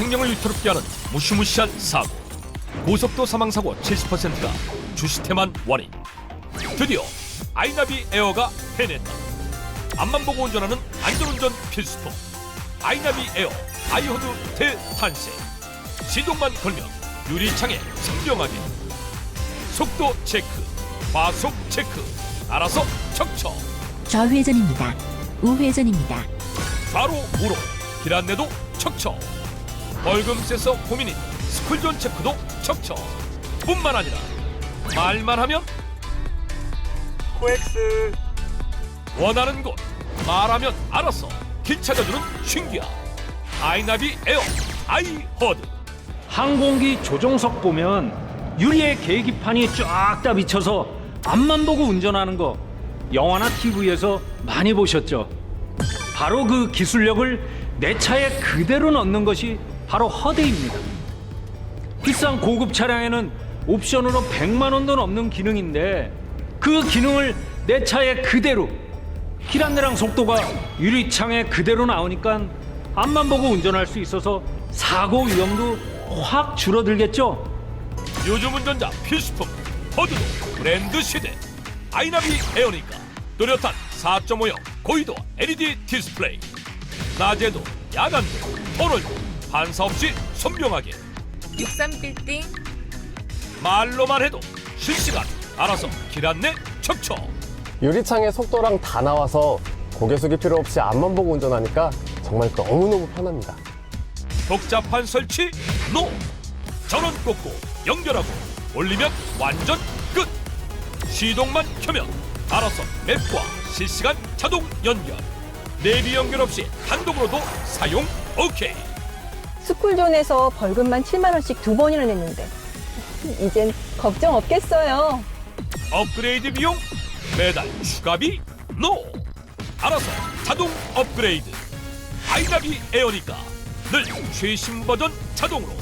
생명을 위태롭게 하는 무시무시한 사고. 고속도 사망사고 70%가 주시태만 원인. 드디어 아이나비 에어가 해냈다. 앞만 보고 운전하는 안전운전 필수품. 아이나비 에어 아이호드 대탄생. 시동만 걸면 유리창에 선명하게. 속도 체크, 과속 체크, 알아서 척척. 좌회전입니다. 우회전입니다. 바로 우로 길 안내도 척척 벌금세서 고민인 스쿨존 체크도 척척. 뿐만 아니라 말만 하면 코엑스. 원하는 곳 말하면 알아서 길 찾아주는 신기한 아이나비 에어 아이허드. 항공기 조종석 보면 유리에 계기판이 쫙 다 비쳐서 앞만 보고 운전하는 거 영화나 TV에서 많이 보셨죠? 바로 그 기술력을 내 차에 그대로 넣는 것이 바로 허드입니다. 비싼 고급 차량에는 옵션으로 100만 원도 넘는 기능인데 그 기능을 내 차에 그대로 길 안내랑 속도가 유리창에 그대로 나오니까 앞만 보고 운전할 수 있어서 사고 위험도 확 줄어들겠죠? 요즘 운전자 필수품 허드도 브랜드 시대 아이나비 에어니까 또렷한 4.5형 고위도 LED 디스플레이 낮에도 야간도 터널도 반사 없이 선명하게. 63빌딩. 말로만 해도 실시간 알아서 길 안내 척척. 유리창에 속도랑 다 나와서 고개 숙일 필요 없이 앞만 보고 운전하니까 정말 너무너무 편합니다. 복잡한 설치 노! 전원 꽂고 연결하고 올리면 완전 끝! 시동만 켜면 알아서 맵과 실시간 자동 연결! 내비 연결 없이 단독으로도 사용 오케이 스쿨존에서 벌금만 7만 원씩 두 번이나 냈는데 이젠 걱정 없겠어요. 업그레이드 비용 매달 추가비 노 알아서 자동 업그레이드. 아이나비 에어니까 늘 최신 버전 자동으로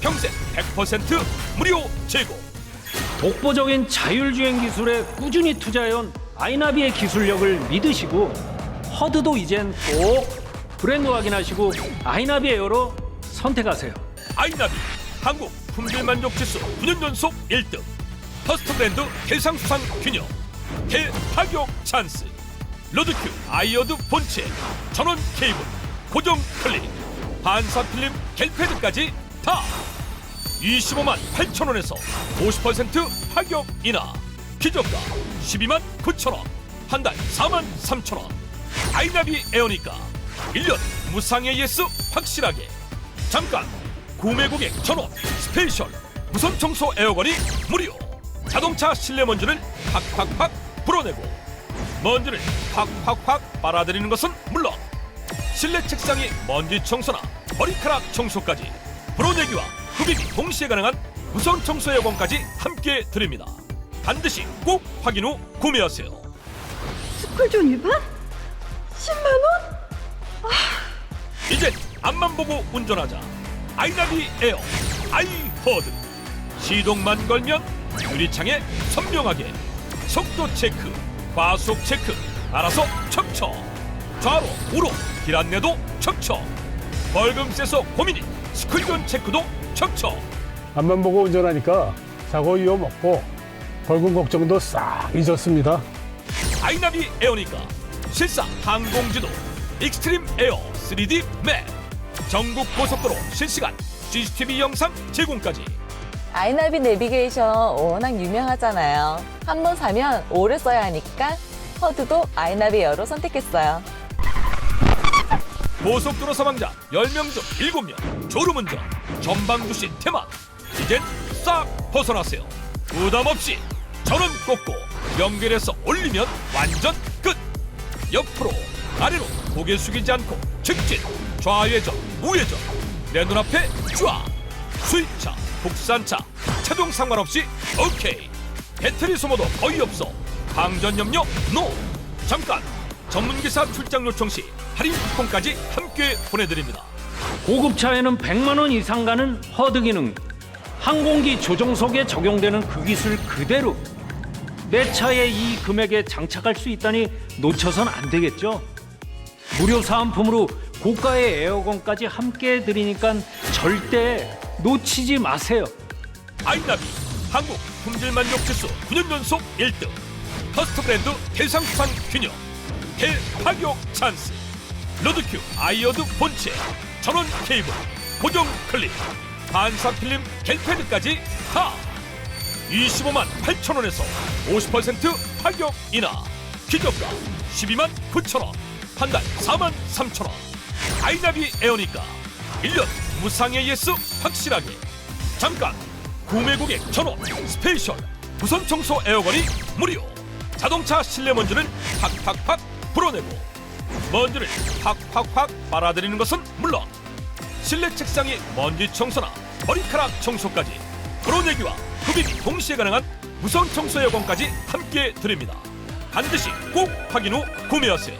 평생 100% 무료 제공. 독보적인 자율주행 기술에 꾸준히 투자해온 아이나비의 기술력을 믿으시고 허드도 이젠 꼭 브랜드 확인하시고 아이나비 에어로 선택하세요. 아이나비 한국 품질 만족 지수 9년 연속 1등. 퍼스트 브랜드 대상수상 균형 대파격 찬스. 로드큐 아이어드 본체 전원 케이블 고정 클릭 반사 필름 겔패드까지 다 25만 8천 원에서 50% 파격 인하. 기저가 12만 9천 원 한 달 4만 3천 원. 아이나비 에어니까 1년 무상 AS 확실하게 잠깐! 구매 고객 전원 스페셜 무선 청소 에어건이 무료! 자동차 실내 먼지를 팍팍팍 불어내고 먼지를 팍팍팍 빨아들이는 것은 물론 실내 책상의 먼지 청소나 머리카락 청소까지 불어내기와 흡입이 동시에 가능한 무선 청소 에어건까지 함께 드립니다. 반드시 꼭 확인 후 구매하세요. 스쿨존 위반? 10만 원? 이젠 앞만 보고 운전하자. 아이나비 에어 아이허드. 시동만 걸면 유리창에 선명하게 속도 체크 과속 체크. 알아서 척척. 좌로 우로 길 안내도 척척. 벌금 세서 고민인 스쿨존 체크도 척척. 앞만 보고 운전하니까 사고 위험 없고 벌금 걱정도 싹 잊었습니다. 아이나비 에어니까. 실사 항공지도 익스트림 에어 3D 맵 전국 고속도로 실시간 CCTV 영상 제공까지. 아이나비 내비게이션 워낙 유명하잖아요. 한 번 사면 오래 써야 하니까 허드도 아이나비 에어로 선택했어요. 고속도로 사망자 10명 중 7명 졸음운전 전방주시 테마 이젠 싹 벗어나세요. 부담 없이 전원 꽂고 연결해서 올리면 완전 끝. 옆으로 아래로 고개 숙이지 않고 직진 좌회전 우회전. 내 눈앞에 쫙 수입차 국산차. 차종 상관없이 오케이. 배터리 소모도 거의 없어. 방전염료 노. 잠깐. 전문기사 출장 요청 시 할인 쿠폰까지 함께 보내드립니다. 고급차에는 100만 원 이상 가는 허드 기능. 항공기 조종석에 적용되는 그 기술 그대로. 내 차에 이 금액에 장착할 수 있다니 놓쳐선 안 되겠죠. 무료 사은품으로 고가의 에어건까지 함께 드리니까 절대 놓치지 마세요. 아이나비 한국 품질 만족 지수 9년 연속 1등. 퍼스트 브랜드 대상수상 균형 대파격 찬스. 로드큐 아이어드 본체 전원 케이블 고정 클립 반사 필름 겔패드까지 다 25만 8천 원에서 50% 파격 인하. 기저가 12만 9천 원 한 달 4만 3천 원. 아이나비 에어니까 1년 무상 AS 확실하게. 잠깐 구매 고객 전원 스페셜 무선 청소 에어건이 무료. 자동차 실내 먼지는 팍팍팍 불어내고 먼지를 팍팍팍 빨아들이는 것은 물론 실내 책상의 먼지 청소나 머리카락 청소까지 불어내기와 흡입이 동시에 가능한 무선 청소 에어건까지 함께 드립니다. 반드시 꼭 확인 후 구매하세요